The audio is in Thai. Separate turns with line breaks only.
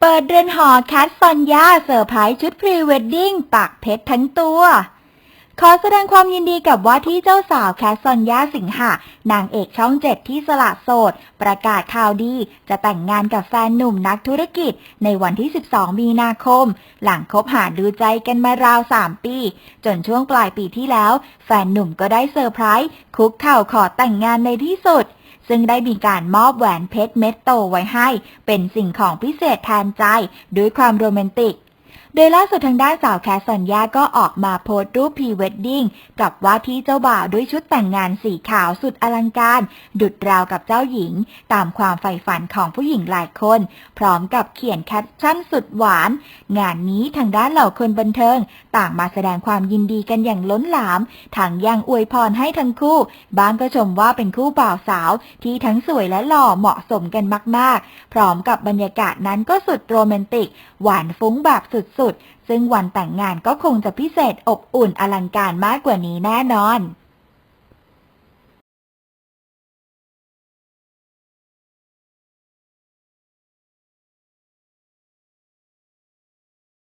เปิดเรือนหอแคทซอนยาเซอร์ไพรส์ชุดพรีเวดดิ้งปากเพชรทั้งตัว ขอแสดงความยินดีกับว่าที่เจ้าสาวแคทซอนยาสิงหานางเอกช่องเจ็ดที่สละโสด ประกาศข่าวดี จะแต่งงานกับแฟนหนุ่มนักธุรกิจ ในวันที่ 12 มีนาคม หลังคบหาดูใจกันมาราว 3 ปี จนช่วงปลายปีที่แล้ว แฟนหนุ่มก็ได้เซอร์ไพรส์คุกเข่าขอแต่งงานในที่สุด ซึ่งได้มีการมอบแหวนเพชรเม็ดโตไว้ให้ เป็นสิ่งของพิเศษแทนใจ ด้วยความโรแมนติก โดยล่าสุดทางด้านสาวแคสสัญญาก็ออกมาโพสต์รูปพรีเวดดิ้งกับว่าที่เจ้าบ่าวด้วยชุดแต่งงานสีขาวสุดอลังการ ดุดราวกับเจ้าหญิง ตามความใฝ่ฝันของผู้หญิงหลายคน พร้อมกับเขียนแคปชั่นสุดหวาน งานนี้ทางด้านเหล่าคนบันเทิง ต่างมาแสดงความยินดีกันอย่างล้นหลามทั้งยังอวยพรให้ทั้งคู่ บางก็ชมว่าเป็นคู่บ่าวสาว ที่ทั้งสวยและหล่อเหมาะสมกันมาก ๆ พร้อมกับบรรยากาศนั้นก็สุดโรแมนติก หวานฟุ้งแบบสุสุดๆ ซึ่งวันแต่งงานก็คงจะพิเศษอบอุ่นอลังการมากกว่านี้แน่นอน